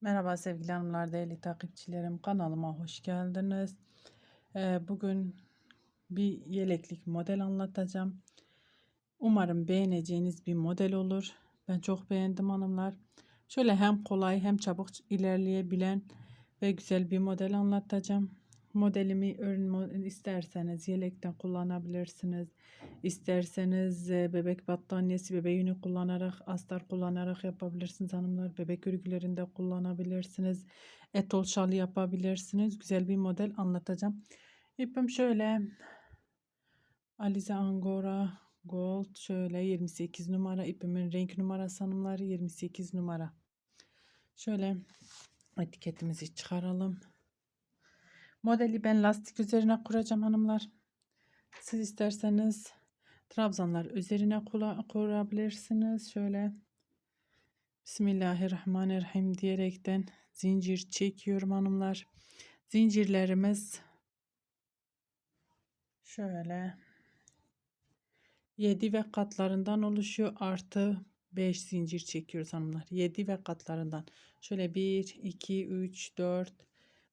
Merhaba sevgili hanımlar, değerli takipçilerim. Kanalıma hoş geldiniz. Ee, bugün bir yeleklik model anlatacağım. Umarım beğeneceğiniz bir model olur. Ben çok beğendim hanımlar. Şöyle hem kolay hem çabuk ilerleyebilen ve güzel bir model anlatacağım. Modelimi ürün isterseniz yelekten kullanabilirsiniz. İsterseniz e, bebek battaniyesi, bebeğini kullanarak, astar kullanarak yapabilirsiniz hanımlar. Bebek örgülerinde kullanabilirsiniz. Etol şalı yapabilirsiniz. Güzel bir model anlatacağım. İpim şöyle Alize Angora Gold şöyle 28 numara ipimin renk numarası hanımlar 28 numara. Şöyle etiketimizi çıkaralım. Modeli ben lastik üzerine kuracağım hanımlar. Siz isterseniz trabzanlar üzerine kurabilirsiniz. Şöyle Bismillahirrahmanirrahim diyerekten zincir çekiyorum hanımlar. Zincirlerimiz şöyle 7 ve katlarından oluşuyor. Artı 5 zincir çekiyoruz hanımlar. 7 ve katlarından. Şöyle 1, 2, 3, 4,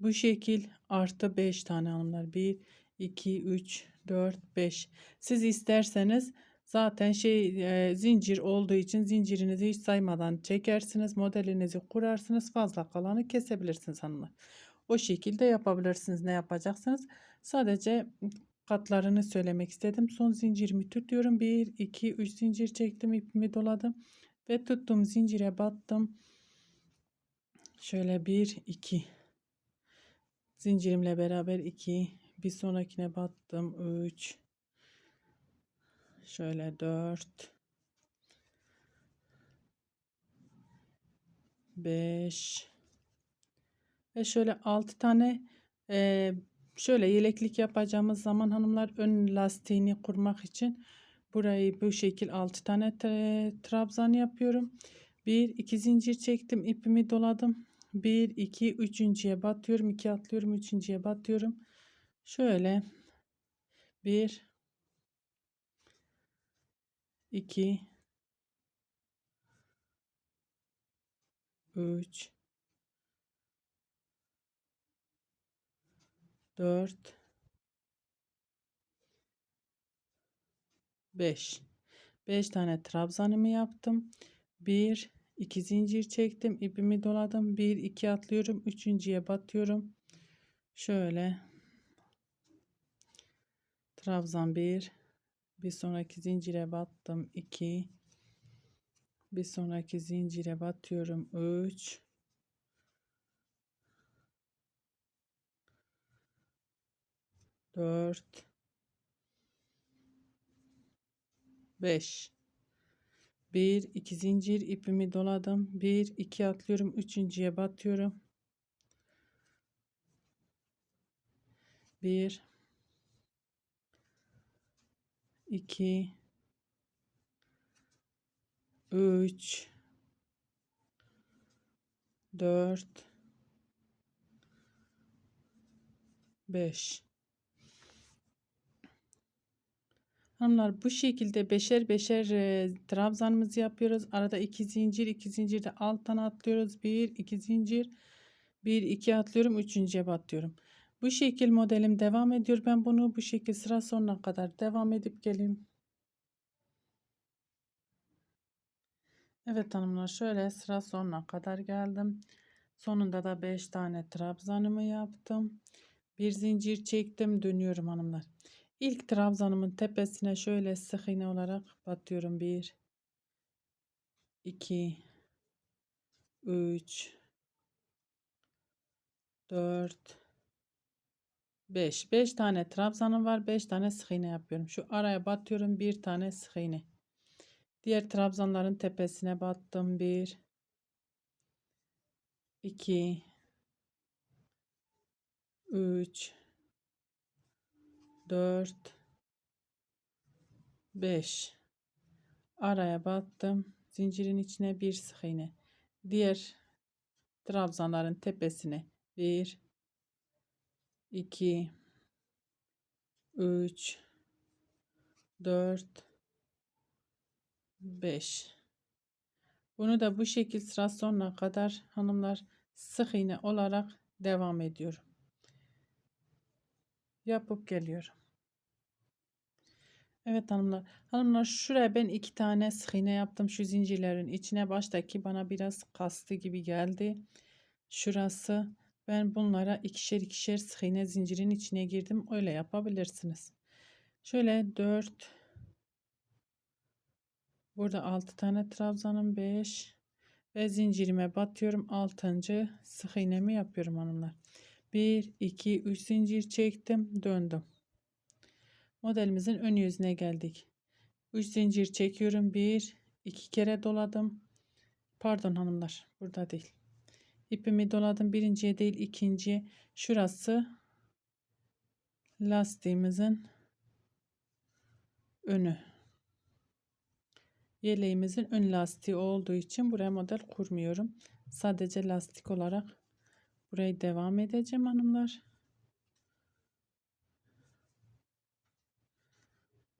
Bu şekil artı 5 tane hanımlar. 1, 2, 3, 4, 5. Siz isterseniz zaten şey e, zincir olduğu için zincirinizi hiç saymadan çekersiniz. Modelinizi kurarsınız. Fazla kalanı kesebilirsiniz hanımlar. O şekilde yapabilirsiniz. Ne yapacaksınız? Sadece katlarını söylemek istedim. Son zincirimi tutuyorum. 1, 2, 3 zincir çektim. ipimi doladım. Ve tuttum zincire battım. Şöyle 1, 2 zincirimle beraber 2 bir sonrakine battım 3 şöyle 4 5 ve şöyle 6 tane e, şöyle yeleklik yapacağımız zaman hanımlar ön lastiğini kurmak için burayı bu şekil 6 tane trabzan yapıyorum. 1 2 zincir çektim ipimi doladım 1 2 üçüncüye batıyorum 2 atlıyorum üçüncüye batıyorum. Şöyle. 1 2 3 4 5 5 tane trabzanımı yaptım. 1 2 zincir çektim ipimi doladım. 1 2 atlıyorum üçüncüye batıyorum. Şöyle. Trabzan 1 bir sonraki zincire battım. 2 bir sonraki zincire batıyorum. 3 4 5 1 2 zincir ipimi doladım. 1 2 atlıyorum. Üçüncüye batıyorum. 1 2 3 4 5 Hanımlar bu şekilde beşer beşer e, trabzanımızı yapıyoruz. Arada iki zincir, iki zincir de alttan atlıyoruz. Bir, iki zincir, bir, iki atlıyorum. Üçüncüye batıyorum. Bu şekil modelim devam ediyor. Ben bunu bu şekil sıra sonuna kadar devam edip geleyim. Evet hanımlar şöyle sıra sonuna kadar geldim. Sonunda da 5 tane trabzanımı yaptım. Bir zincir çektim dönüyorum hanımlar. İlk trabzanımın tepesine şöyle sık iğne olarak batıyorum. 1 2 3 4 5 5 tane trabzanım var. 5 tane sık iğne yapıyorum. Şu araya batıyorum. Bir tane sık iğne. Diğer trabzanların tepesine battım. 1 2 3 4 5 araya battım. Zincirin içine bir sık iğne. Diğer trabzanların tepesine 1 2 3 4 5 bunu da bu şekil sıra sonuna kadar hanımlar sık iğne olarak devam ediyorum yapıp geliyorum Evet hanımlar. Hanımlar şuraya ben iki tane sık iğne yaptım. Şu zincirlerin içine baştaki bana biraz kastı gibi geldi. Şurası ben bunlara ikişer ikişer sık iğne zincirin içine girdim. Öyle yapabilirsiniz. Şöyle 4 Burada 6 tane trabzanım 5 ve zincirime batıyorum. 6. sık iğnemi yapıyorum hanımlar. 1 2 3 zincir çektim, döndüm. Modelimizin ön yüzüne geldik. 3 zincir çekiyorum. 1 2 kere doladım. Pardon hanımlar, burada değil. İpimi doladım. Birinciye değil, ikinciye. Şurası lastiğimizin önü. Yeleğimizin ön lastiği olduğu için buraya model kurmuyorum. Sadece lastik olarak burayı devam edeceğim hanımlar.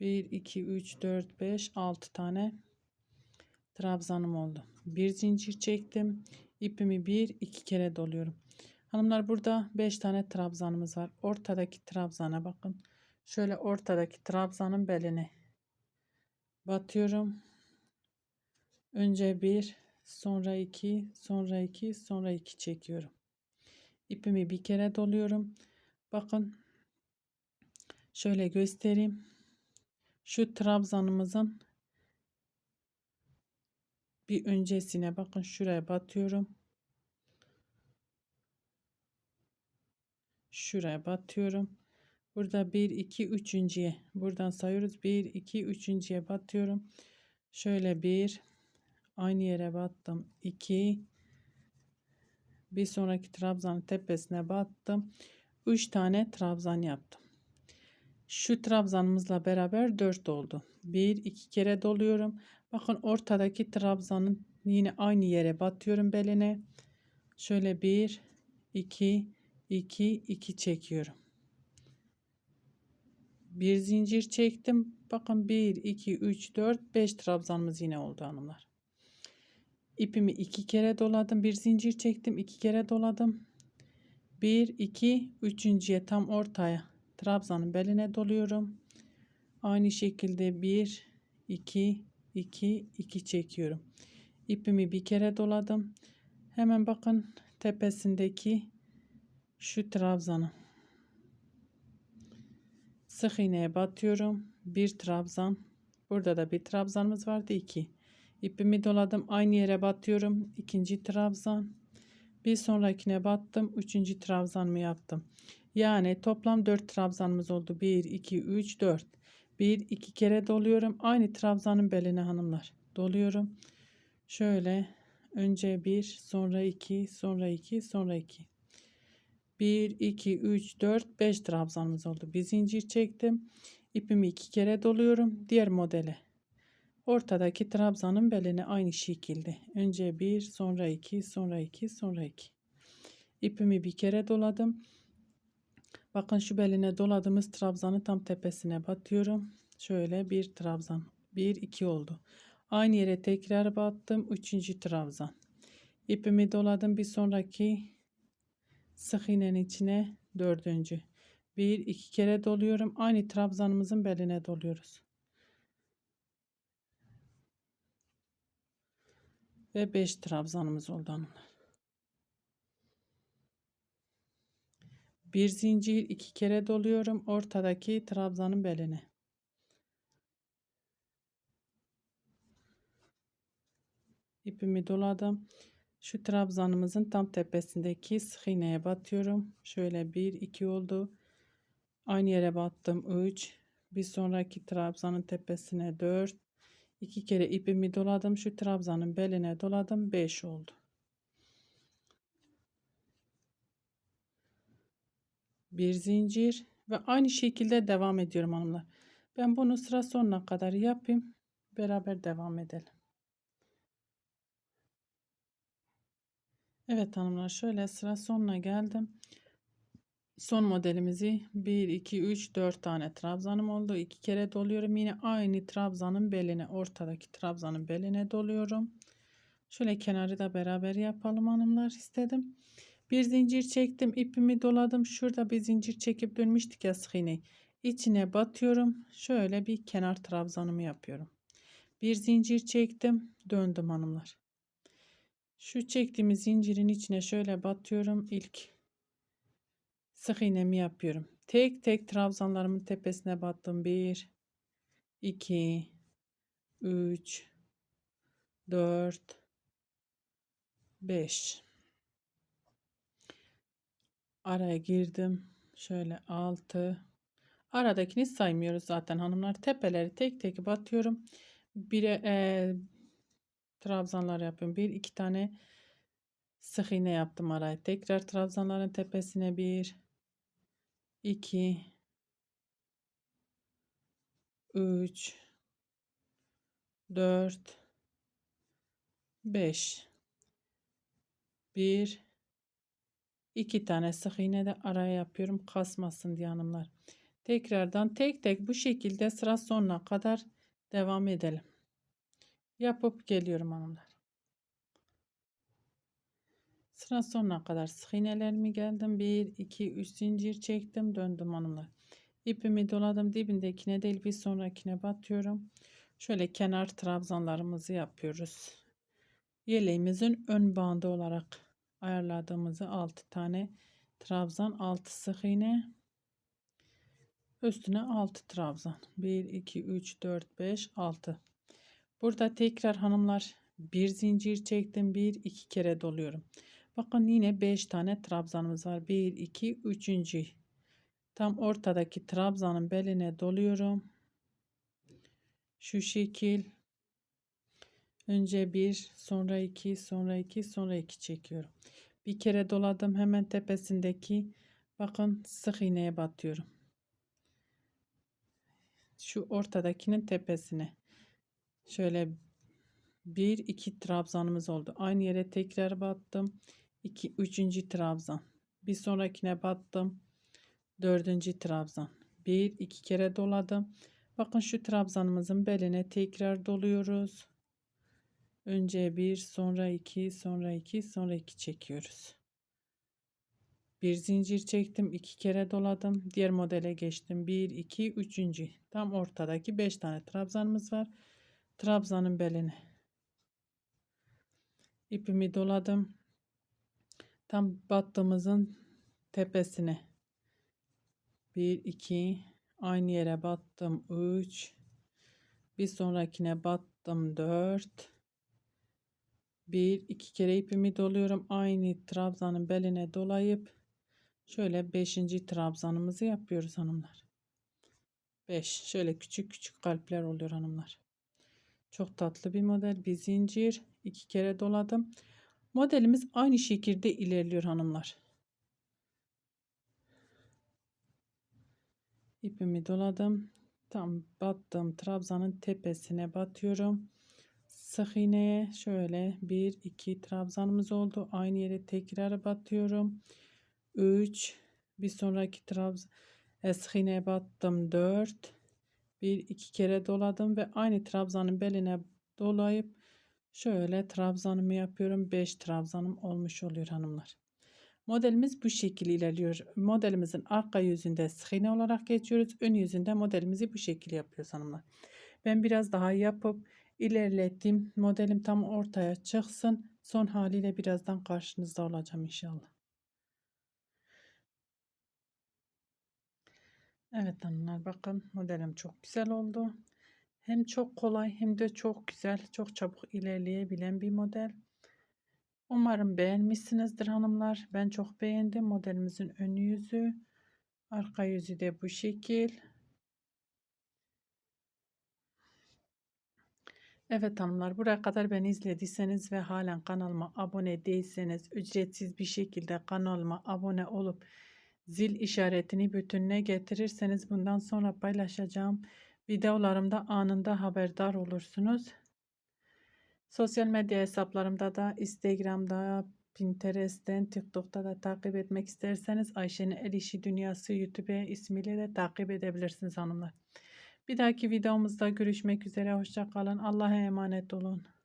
1 2 3 4 5 6 tane trabzanım oldu. Bir zincir çektim. İpimi bir iki kere doluyorum. Hanımlar burada 5 tane trabzanımız var. Ortadaki trabzana bakın. Şöyle ortadaki trabzanın beline batıyorum. Önce bir, sonra iki, sonra iki, sonra iki çekiyorum. İpimi bir kere doluyorum. Bakın şöyle göstereyim. Şu trabzanımızın bir öncesine bakın şuraya batıyorum. Şuraya batıyorum. Burada 1 2 üçüncüye buradan sayıyoruz. 1 2 üçüncüye batıyorum. Şöyle bir aynı yere battım. 2 bir sonraki trabzanın tepesine battım. 3 tane trabzan yaptım. Şu trabzanımızla beraber 4 oldu. 1 2 kere doluyorum. Bakın ortadaki trabzanın yine aynı yere batıyorum beline. Şöyle 1 2 2 2 çekiyorum. Bir zincir çektim. Bakın 1 2 3 4 5 trabzanımız yine oldu hanımlar. İpimi iki kere doladım. Bir zincir çektim. iki kere doladım. 1 2 üçüncüye tam ortaya trabzanın beline doluyorum. Aynı şekilde 1 2 2 2 çekiyorum. İpimi bir kere doladım. Hemen bakın tepesindeki şu trabzanı sık iğneye batıyorum. Bir trabzan. Burada da bir trabzanımız vardı. 2. İpimi doladım. Aynı yere batıyorum. ikinci trabzan. Bir sonrakine battım. Üçüncü trabzanımı yaptım. Yani toplam 4 trabzanımız oldu. 1, 2, 3, 4. 1, 2 kere doluyorum. Aynı trabzanın beline hanımlar. Doluyorum. Şöyle önce 1, sonra 2, sonra 2, sonra 2. 1, 2, 3, 4, 5 trabzanımız oldu. Bir zincir çektim. İpimi 2 kere doluyorum. Diğer modele. Ortadaki trabzanın beline aynı şekilde. Önce 1, sonra 2, sonra 2, sonra 2. İpimi bir kere doladım. Bakın şu beline doladığımız trabzanı tam tepesine batıyorum. Şöyle bir trabzan. Bir iki oldu. Aynı yere tekrar battım. Üçüncü trabzan. İpimi doladım. Bir sonraki sık iğnenin içine dördüncü. Bir iki kere doluyorum. Aynı trabzanımızın beline doluyoruz. Ve 5 trabzanımız oldu hanımlar. Bir zincir iki kere doluyorum ortadaki trabzanın beline. İpimi doladım. Şu trabzanımızın tam tepesindeki sık iğneye batıyorum. Şöyle bir iki oldu. Aynı yere battım 3. Bir sonraki trabzanın tepesine 4. İki kere ipimi doladım. Şu trabzanın beline doladım. 5 oldu. Bir zincir ve aynı şekilde devam ediyorum hanımlar. Ben bunu sıra sonuna kadar yapayım. Beraber devam edelim. Evet hanımlar şöyle sıra sonuna geldim. Son modelimizi 1, 2, 3, 4 tane trabzanım oldu. 2 kere doluyorum. Yine aynı trabzanın beline ortadaki trabzanın beline doluyorum. Şöyle kenarı da beraber yapalım hanımlar istedim. Bir zincir çektim. ipimi doladım. Şurada bir zincir çekip dönmüştük ya sık iğneyi. İçine batıyorum. Şöyle bir kenar trabzanımı yapıyorum. Bir zincir çektim. Döndüm hanımlar. Şu çektiğimiz zincirin içine şöyle batıyorum. İlk sık iğnemi yapıyorum. Tek tek trabzanlarımın tepesine battım. 1 2 3 4 5 araya girdim. Şöyle 6 aradakini saymıyoruz zaten hanımlar. Tepeleri tek tek batıyorum. Bir e, trabzanlar yapıyorum. Bir iki tane sık iğne yaptım araya. Tekrar trabzanların tepesine bir 2 3 4 5 1 2 tane sık iğne de araya yapıyorum kasmasın diye hanımlar. Tekrardan tek tek bu şekilde sıra sonuna kadar devam edelim. Yapıp geliyorum hanımlar. Sıra sonuna kadar sık geldim. 1, 2, 3 zincir çektim. Döndüm hanımlar. İpimi doladım. Dibindekine değil bir sonrakine batıyorum. Şöyle kenar trabzanlarımızı yapıyoruz. Yeleğimizin ön bandı olarak ayarladığımızı 6 tane trabzan 6 sık üstüne 6 trabzan 1 2 3 4 5 6 burada tekrar hanımlar bir zincir çektim bir iki kere doluyorum bakın yine 5 tane trabzanımız var. 1 2 3. tam ortadaki trabzanın beline doluyorum. Şu şekil. Önce bir sonra iki sonra iki sonra iki çekiyorum. Bir kere doladım. Hemen tepesindeki bakın sık iğneye batıyorum. Şu ortadakinin tepesine. Şöyle bir iki trabzanımız oldu. Aynı yere tekrar battım 2 üçüncü trabzan. Bir sonrakine battım. Dördüncü trabzan. Bir iki kere doladım. Bakın şu trabzanımızın beline tekrar doluyoruz. Önce bir sonra iki sonra iki sonra iki çekiyoruz. Bir zincir çektim iki kere doladım. Diğer modele geçtim. 1 2 3. tam ortadaki 5 tane trabzanımız var. Trabzanın beline ipimi doladım tam battığımızın tepesine 1 2 aynı yere battım 3 bir sonrakine battım 4 bir iki kere ipimi doluyorum aynı trabzanın beline dolayıp Şöyle 5. trabzanımızı yapıyoruz hanımlar. 5. Şöyle küçük küçük kalpler oluyor hanımlar. Çok tatlı bir model. Bir zincir. iki kere doladım. Modelimiz aynı şekilde ilerliyor hanımlar. İpimi doladım. Tam battım trabzanın tepesine batıyorum. Sık iğneye şöyle bir iki trabzanımız oldu. Aynı yere tekrar batıyorum. 3 bir sonraki trabzan sık iğneye battım 4 bir iki kere doladım ve aynı trabzanın beline dolayıp şöyle trabzanımı yapıyorum 5 trabzanım olmuş oluyor hanımlar. Modelimiz bu şekilde ilerliyor. Modelimizin arka yüzünde sık iğne olarak geçiyoruz ön yüzünde modelimizi bu şekilde yapıyoruz hanımlar. Ben biraz daha yapıp ilerlettim. Modelim tam ortaya çıksın. Son haliyle birazdan karşınızda olacağım inşallah. Evet hanımlar bakın modelim çok güzel oldu. Hem çok kolay hem de çok güzel, çok çabuk ilerleyebilen bir model. Umarım beğenmişsinizdir hanımlar. Ben çok beğendim modelimizin ön yüzü. Arka yüzü de bu şekil. Evet hanımlar buraya kadar beni izlediyseniz ve halen kanalıma abone değilseniz ücretsiz bir şekilde kanalıma abone olup zil işaretini bütününe getirirseniz bundan sonra paylaşacağım videolarımda anında haberdar olursunuz. Sosyal medya hesaplarımda da Instagram'da, Pinterest'ten, TikTok'ta da takip etmek isterseniz Ayşe'nin El İşi Dünyası YouTube ismiyle de takip edebilirsiniz hanımlar. Bir dahaki videomuzda görüşmek üzere. Hoşça kalın. Allah'a emanet olun.